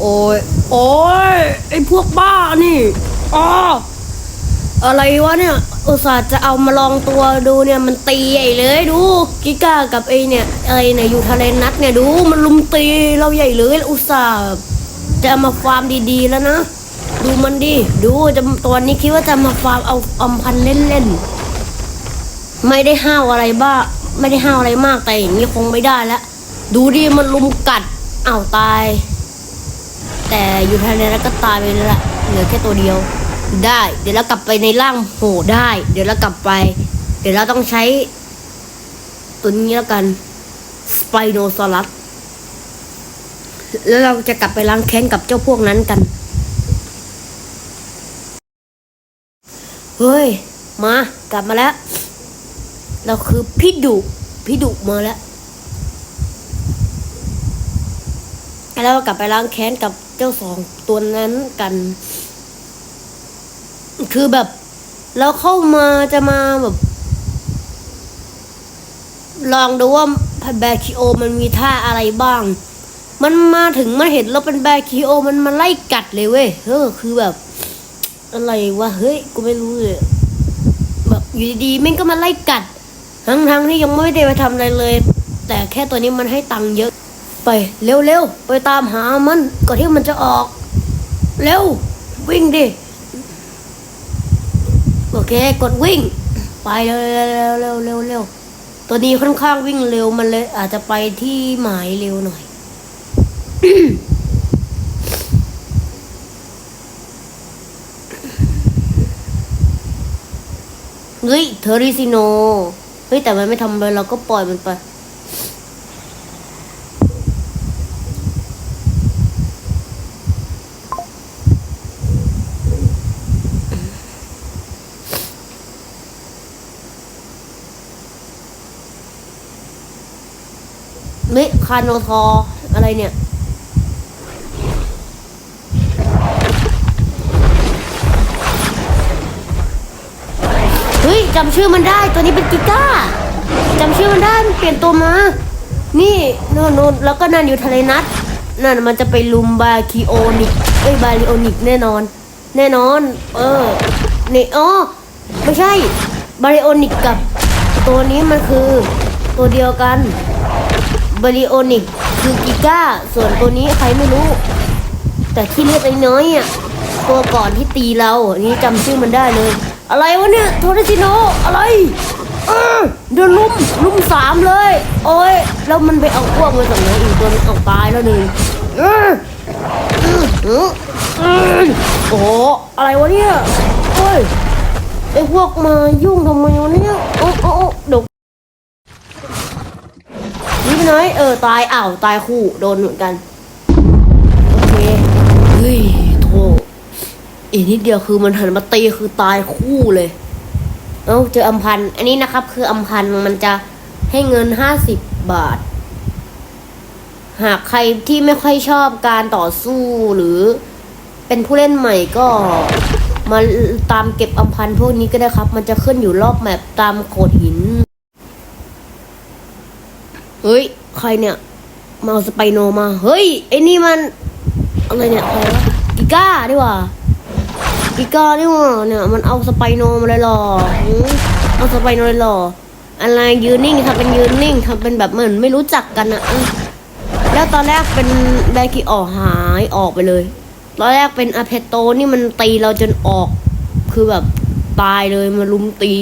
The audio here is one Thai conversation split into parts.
โอ้ยโอ้ยไอพวกบ้านี่อ๋ออะไรวะเนี่ย อุตส่าห์จะเอามาลองตัวดูเนี่ยมันตีใหญ่เลยดู กิก้ากับไอเนี่ยอะไรเนี่ยอยู่ทะเลนัดเนี่ยดูมันลุมตีเราใหญ่เลยอุตส่าห์จะามาฟาร์มดีๆแล้วนะ ดูมันดิดูจะตัวนี้คิดว่าจะมาฟาร์มเอาอมพันเล่นๆไม่ได้ห้าวอะไรบ้า ไม่ได้ห้าวอะไรมากแต่อย่างนี้คงไม่ได้แล้วดูดิมันลุมกัดอ้าวตาย แต่อยู่ทะเลแล้วก็ตายไปแล้วละเหลือแค่ตัวเดียว ได้ เดี๋ยวเรากลับไปในร่างโหได้ เดี๋ยวเรากลับไป เดี๋ยวเราต้องใช้ ตัวนี้แล้วกันสไปโนซอรัสแล้วเราจะกลับไปล้างแค้นกับเจ้าพวกนั้นกัน เฮ้ย มากลับมาแล้ว เราคือพี่ดุพี่ดุมาแล้ว แล้วกลับไปล้างแค้นกับเจ้าสองตัวนั้นกัน คือแบบเราเข้ามาจะมาแบบ ลองดูว่าแบคิโอมันมีท่าอะไรบ้าง มันมาถึงมันเห็นเราเป็นแบคิโอมันมาไล่กัดเลยเว้ยเออคือแบบ อะไรวะเฮ้ยกูไม่รู้เลยแบบอยู่ดีๆม่งก็มาไล่กัด ทั้งๆที่ยังไม่ได้ไปทำอะไรเลย แต่แค่ตัวนี้มันให้ตังค์เยอะ ไปเร็วๆ ไปตามหามันก่อนที่มันจะออก เร็ว วิ่งดิ โอเค กดวิ่ง ไปเร็วเร็วเร็วเร็วเร็วตัวนี้ค่อนข้างวิ่งเร็วมันเลย อาจจะไปที่หมายเร็วหน่อยเฮ้ยเทอริซิโน เฮ้ยแต่มันไม่ทำอะไรเราก็ปล่อยมันไป เม คาโนทออะไรเนี่ยเฮ้ยจำชื่อมันได้ตัวนี้เป็นกิก้าจำชื่อมันได้มันเปลี่ยนตัวมา นี่โน่นโน่นแล้วก็นั่นอยู่ทะเลนัดนั่นมันจะไปลุมบาคิโอนิกเอ้ยบาริโอนิกแน่นอน แน่นอน เออนี่อ๋อไม่ใช่บาริโอนิกกับตัวนี้มันคือตัวเดียวกัน บริโอนิกคือกิก้า ส่วนตัวนี้ใครไม่รู้ แต่ที่เล็กไอ้น้อยอะตัวก่อนที่ตีเราอันนี้จำชื่อมันได้เลย อะไรวะเนี่ยโทรซิโนอะไรเออเดินลุมลุมสามเลย โอ้ยแล้วมันไปเอาพวกมาจากไหนอีกตัวนึงเอาตายแล้วหนึ่งเออเออเออโอ้โหอะไรวะเนี่ยโอ้ยไอพวกมายุ่งทำไมวะเนี่ยโอ้โอ้โอ้เดก ไปไหนเออ ตายอ้าวตายคู่โดนเหมือนกัน โอเค เฮ้ยโธ่อีกนิดเดียวคือมันหันมาตีคือตายคู่เลย เอ้าเจออัมพัน อันนี้นะครับ คืออัมพันมันจะให้เงินห้าสิบบาท หากใครที่ไม่ค่อยชอบการต่อสู้หรือ เป็นผู้เล่นใหม่ก็มาตามเก็บอัมพันพวกนี้ก็ได้ครับ มันจะขึ้นอยู่รอบแมปตามโขดหิน เฮ้ย ใครเนี่ยมาเอาสไปโนมา เฮ้ย ไอ้นี่มัน อะไรเนี่ยอะไรวะกิก้าดีกว่ากิก้าดีกว่าเนี่ย มันเอาสไปโนมาเลยหรอหือเอาสไปโนเลยหรอ อะไรยืนนิ่งทำเป็นยืนนิ่งทำเป็นแบบเหมือนไม่รู้จักกันอะแล้วตอนแรกเป็นไดกิออกหายออกไปเลย ตอนแรกเป็นอาเพโตนี่มันตีเราจนออก คือแบบตายเลยมาลุมตี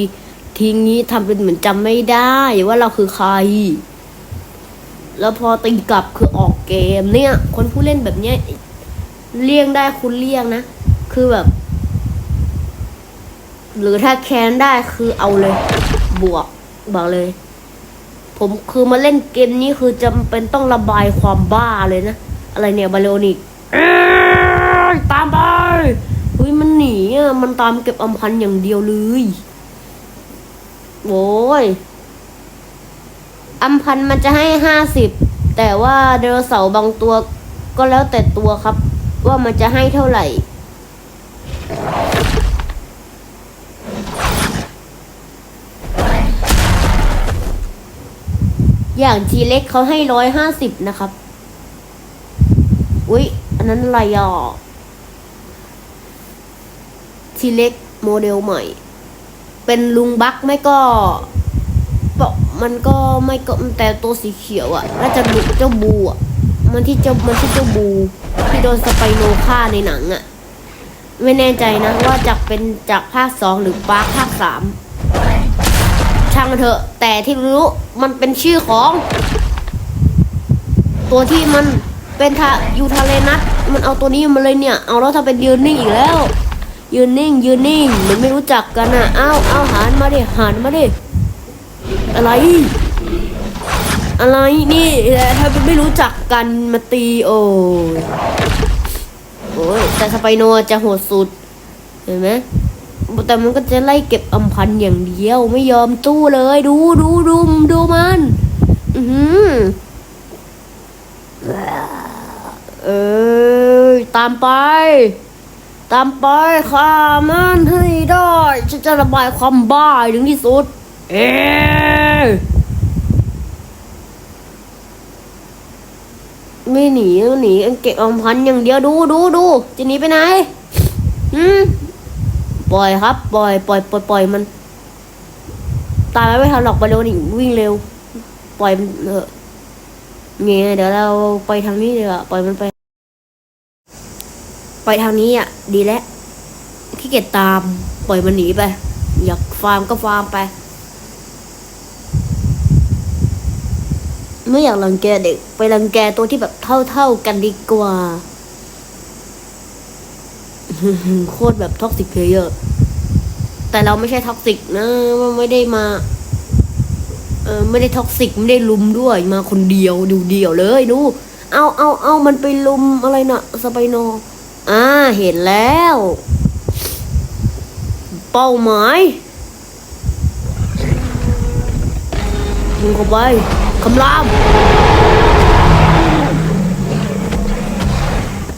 ทีงี้ทำเป็นเหมือนจำไม่ได้ว่าเราคือใคร แล้วพอตีกลับคือออกเกมเนี่ย คนผู้เล่นแบบเนี้ยเลี่ยงได้คุณเลี่ยงนะ คือแบบ หรือถ้าแค้นได้คือเอาเลย บวกบอกเลย ผมคือมาเล่นเกมนี้คือจำเป็นต้องระบายความบ้าเลยนะ อะไรเนี่ยบาเลโอนิกตามไปเฮ้ยมันหนีอะ มันตามเก็บอำพันอย่างเดียวเลย โว้ย อัมพันธ์มันจะให้ห้าสิบแต่ว่าไดโนเสาร์บางตัวก็แล้วแต่ตัวครับ ว่ามันจะให้เท่าไหร่ อย่างทีเล็กเขาให้ร้อยห้าสิบนะครับ อุ๊ย อันนั้นอะไรอะทีเล็กโมเดลใหม่ เป็นลุงบักไม่ก็ มันก็ไม่ก็แต่ตัวสีเขียวอะ่ะน่าจะดุเจ้าบูอะ่ะมันที่เจ้ามันที่เจ้าบูที่โดนสไปโนฆ่าในหนังอะ่ะ ไม่แน่ใจนะว่าจากเป็นจากภาคสองหรือปาร์คภาคสามช่างมันเถอะ แต่ที่รู้มันเป็นชื่อของ ตัวที่มันเป็นทายูทาเลนัสมันเอาตัวนี้มาเลยเนี่ย เอาแล้วถ้าเป็นยืนนิ่งอีกแล้ว ยืนนิ่งยืนนิ่งเหมือนไม่รู้จักกันอะอ้าวอ้าวหันมาดิหันมาดิ อะไร อะไรนี่ถ้าไม่รู้จักกันมาตีโอ้ยโอ้ยแต่สไปโนจะโหดสุด เห็นไหมแต่มันก็จะไล่เก็บอำพันอย่างเดียว ไม่ยอมตู้เลย ดูดูดูดูมัน อือหืออตามไป ตามไปฆ่ามันให้ได้ฉันจะระบายความบ้าถึงที่สุด เอไม่หนีหนีเก็บอำพันอย่างเดียวดูดูดูจะหนีไปไหนอืมปล่อยครับ ปล่อยปล่อยปล่อยปล่อยมัน ตายไม่ทันหรอกไปเร็วนี่วิ่งเร็ว ปล่อยมันเถอะเงี้ยเดี๋ยวเราไปทางนี้เลยอะปล่อยมันไป ไปทางนี้อะ ดีแล้วขี้เกียจตาม ปล่อยมันหนีไป อยากฟาร์มก็ฟาร์มไป ไม่อยากรังแกเด็ก ไปรังแกตัวที่แบบเท่าๆกันดีกว่า โคตรแบบท็อกซิกเพลเยอร์แต่เราไม่ใช่ท็อกซิกนะมันไม่ได้มา เออไม่ได้ท็อกซิกไม่ได้ลุมด้วยมาคนเดียวดูเดียวเลยดู เอาเอาเอามันไปลุมอะไรนะสไปโนอ่าเห็นแล้ว เป้าหมายยิงเข้าไป คำราม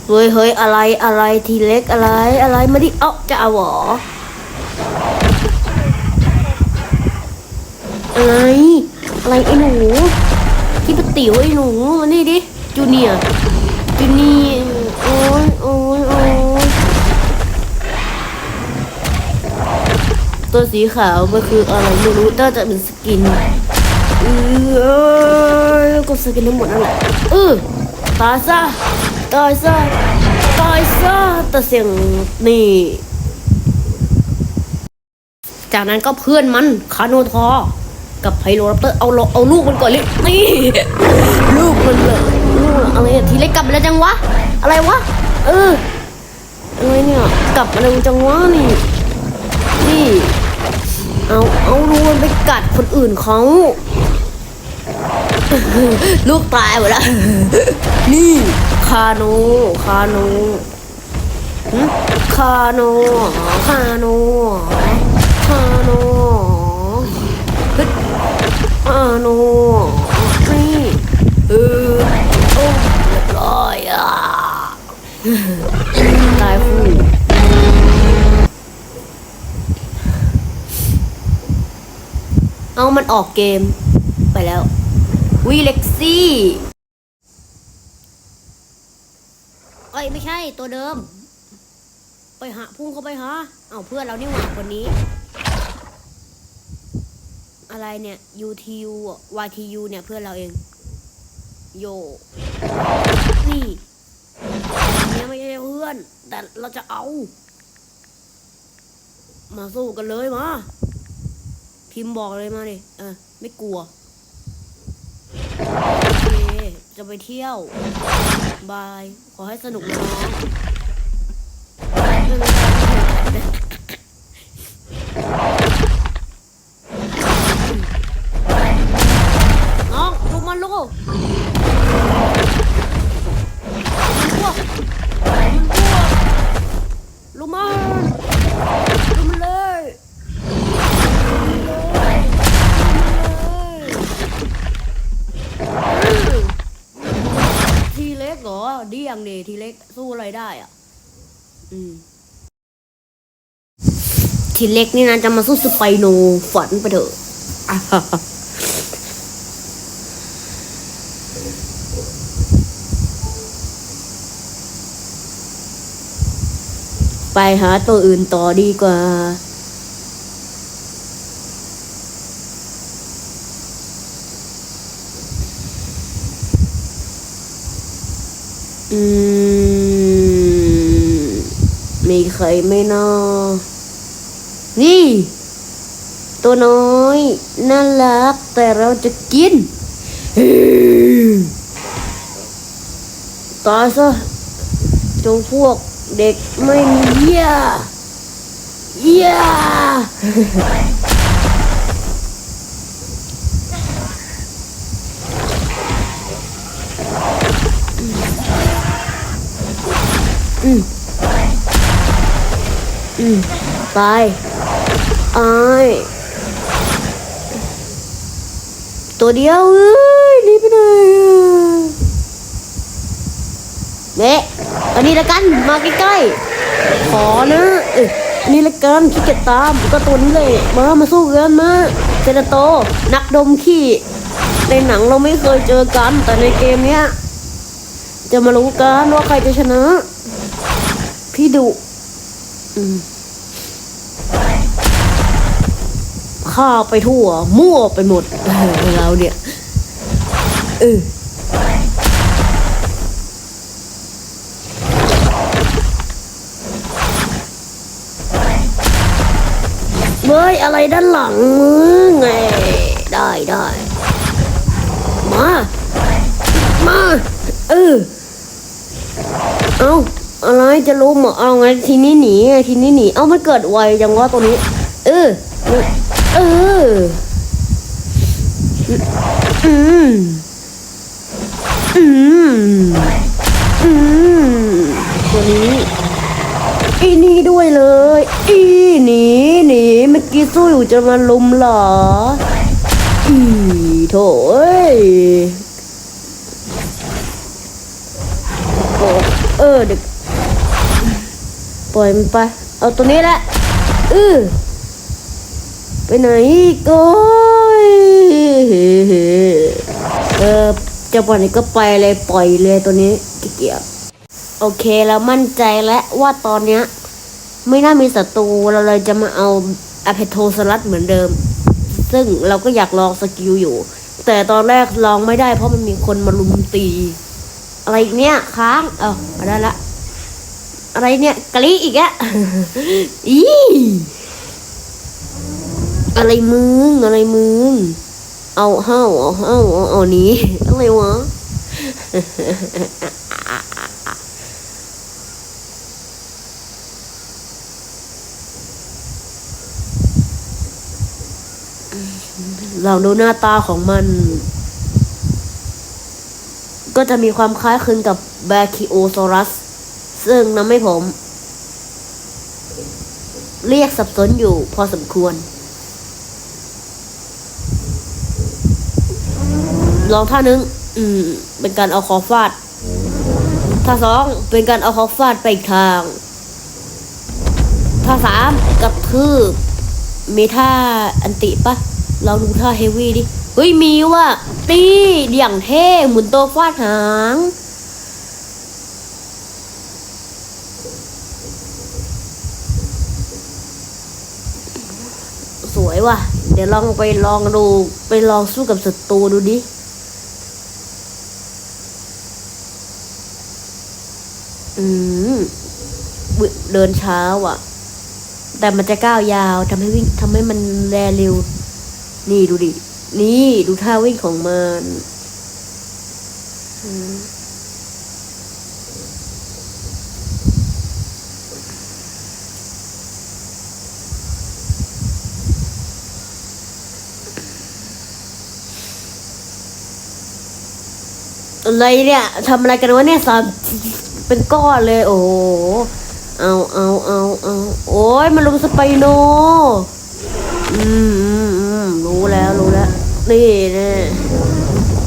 เฮ้ยเฮ้ยอะไรอะไรทีเล็กอะไรอะไรมาดิเอ้าจะเอาหรออะไรอะไรไอ้หนูที่ปติ๋วไอ้หนูมานี่ดิจูเนียร์จูเนียโอ้ยโอ้ยโอ้ยตัวสีขาวมันคืออะไรไม่รู้น่าจะเป็นสกิน เออก็สกินทั้งหมดนั่นแหละเออตายซะตายซะตายซะแต่เสียงนี่ จากนั้นก็เพื่อนมันคาโนทอ กับไพโรรัปเตอร์เอาเอาลูกมันก่อนเลยนี่ลูกมันเลยลูกอะไรทีเล็กกลับมาแล้วจังวะ อะไรวะ เอออะไรเนี่ยกลับมาแล้วจังวะนี่นี่เอาเอาลูกมันไปกัดคนอื่นเขา ลูกตายหมดแล้ว นี่ คาโนคาโนหึคาโนคาโนคาโนคาโนนี่เออโอ้เรียบร้อยอะตายคู่เอามันออกเกมไปแล้ว วีเล็กซี่เอ้ยไม่ใช่ตัวเดิม ไปหาพุ่งเข้าไปหาเอาเพื่อนเรานี่หว่าคนนี้ อะไรเนี่ย UTU YTU เนี่ยเพื่อนเราเอง โย นี่เนี่ยไม่ใช่เพื่อน แต่เราจะเอา มาสู้กันเลยมา พิมพ์บอกเลยมาดิเออไม่กลัว โอเค จะไปเที่ยว บาย ขอให้สนุกนะ งดีทีเล็กสู้อะไรได้อะ อืม ทีเล็กนี่นะจะมาสู้สไปโนฝันไปเถอะไปหาตัวอื่นต่อดีกว่า อืมมีใครไม่นอนี่ ตัวน้อยน่ารัก แต่เราจะกินตายซะจงพวกเด็กไม่มีเยี่ยเยี่ย อืมอืมตายอายตัวเดียวเอ้ยหนีไปไหนอะเนะอันนี้ละกันมาใกล้ๆขอนะเอออันนี้ละกันขี้เกียจตามก็ตัวนี้เลยมามาสู้กันมาเซนโต นักดมขี้ในหนังเราไม่เคยเจอกัน แต่ในเกมเนี้ยจะมารู้กันว่าใครจะชนะ พี่ดุข้าไปทั่ว มั่วไปหมดเเราเนี่ยเออเฮ้ยอะไรด้านหลังมึงไงได้ได้ มา มา เออ เอา อะไรจะล้มเหรอเอาไงทีนี้หนีไงทีนี้หนี เอามันเกิดไวจังวะตัวนี้ เออเอออืมอืมอืมตัวนี้อีนี่ด้วยเลย อีหนีหนีเมื่อกี้สู้อยู่จะมาลุมเหรออีโถอยเออเด็ก ปล่อยมันไป เอาตัวนี้แหละอือไปไหนกโอ้ยเออจะปล่อยก็ไปเลยปล่อยเลยตัวนี้เกียจโอเคเรามั่นใจแล้วว่าตอนเนี้ย ไม่น่ามีศัตรูเราเลยจะมาเอาอเพโทสลัดเหมือนเดิม ซึ่งเราก็อยากลองสกิลอยู่ แต่ตอนแรกลองไม่ได้เพราะมันมีคนมาลุมตี อะไรเนี่ยค้าง เอาเอาได้ละ อะไรเนี่ยกะลิอีกอะอีอะไรมึงอะไรมึง เอาเฮ้าเอาเฮ้าเอาเอานี้อะไรวะลองดูหน้าตาของมัน ก็จะมีความคล้ายคลึงกับแบคิโอซอรัส ซึ่งทำให้ผม เรียกสับสนอยู่พอสมควร ลองท่านึง อืม เป็นการเอาคอฟาด ท่าสองเป็นการเอาคอฟาดไปอีกทาง ท่าสามกับทืบมีท่าอันติปะเราดูท่าเฮวี่ดิ เฮ้ยมีว่ะตีอย่างเท่หมุนโตฟาดหาง วยว่ะ เดี๋ยวลองไปลองดูไปลองสู้กับศัตรูดูดิอืมวิเดินช้าว่ะ แต่มันจะก้าวยาวทำให้วิ่งทำให้มันแรเร็ว นี่ดูดิ นี่ดูท่าวิ่งของมันอืม อะไรเนี่ยทำอะไรกันวะเนี่ยสามเป็นก้อนเลย โอ้โหเอาเอาเอาเอาโอ้ยมันลงสไปโนอืมอืมอืมรู้แล้วรู้แล้ว นี่แน่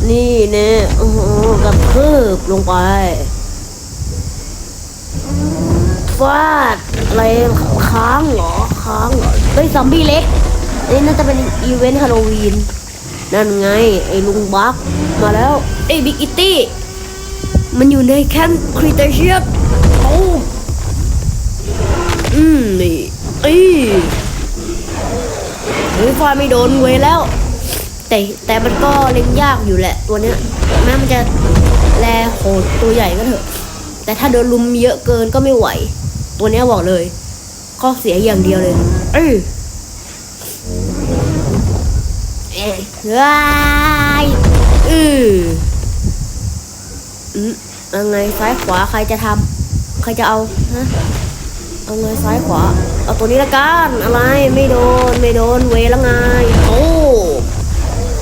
นี่แน่โอ้โหกระเพิบลงไปฟาดอะไรค้างเหรอค้างเหรอเฮ้ยซอมบี้เล็กนี่น่าจะเป็นอีเวนต์ฮาโลวีน นั่นไง ไอ้ลุงบักมาแล้ว ไอ้บิ๊กอิตตี้ มันอยู่ในแคมป์คริเตเชียสโอ้อืมนี่อีเฮ้ยฟาไม่โดนเวแล้ว แต่แต่มันก็เล่นยากอยู่แหละตัวเนี้ยแม้มันจะแลโหดตัวใหญ่ก็เถอะ แต่ถ้าโดนลุมเยอะเกินก็ไม่ไหว ตัวเนี้ยบอกเลยข้อเสียอย่างเดียวเลย เอ้ยเอ้ย ว้ายอืออืมเอาไงซ้ายขวาใครจะทำใครจะเอาฮะเอาไงซ้ายขวา เอาตัวนี้ละกันอะไรไม่โดนไม่โดนเวแล้วไงโอ้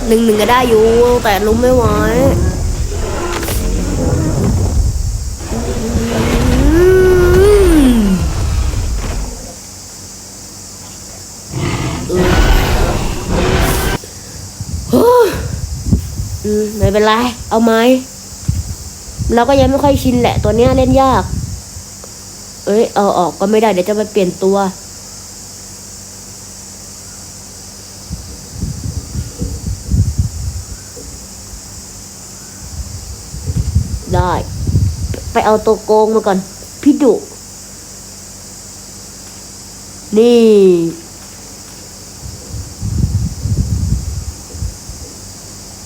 หนึ่งหนึ่งก็ได้อยู่แต่ลุ้มไม่ไหว อืมไม่เป็นไร เอาไหมเราก็ยังไม่ค่อยชินแหละ ตัวเนี้ยเล่นยาก เอ้ยเอาออกก็ไม่ได้เดี๋ยวจะไปเปลี่ยนตัว ได้ ไปเอาตัวโกงมาก่อน พี่ดุ นี่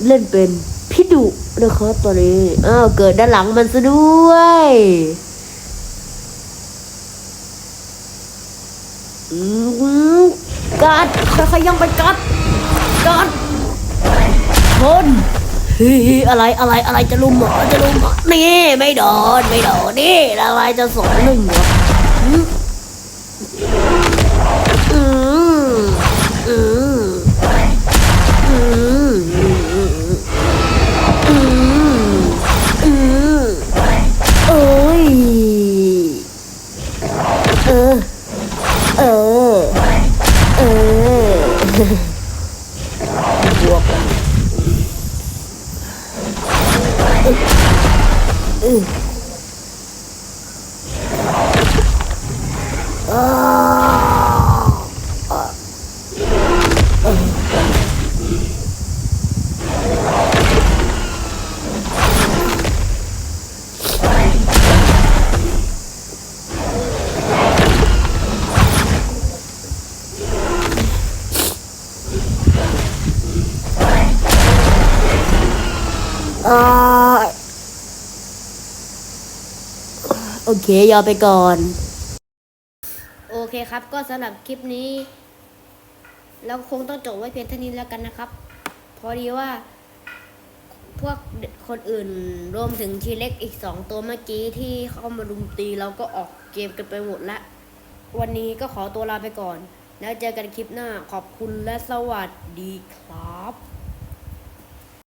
เล่นเป็นพี่ดุนะครับตอนนี้อ้าวเกิดด้านหลังมันซะด้วย อืมกัดค่อยๆย่องไปกัดกัดชนเฮ้ยอะไรอะไรอะไรจะลุมหรอจะลุมหรอนี่ไม่โดนไม่โดนนี่อะไรจะสองหนึ่งเหรออืมอ ออ เออ เออบวกเออเอ โอเค ยอมไปก่อน โอเคครับ ก็สำหรับคลิปนี้ เราคงต้องจบไว้เพียงเท่านี้แล้วกันนะครับ พอดีว่า พวกคนอื่นรวมถึงทีเล็กอีกสองตัวเมื่อกี้ที่เข้ามารุมตีเราก็ออกเกมกันไปหมดละ วันนี้ก็ขอตัวลาไปก่อน แล้วเจอกันคลิปหน้าขอบคุณและสวัสดีครับ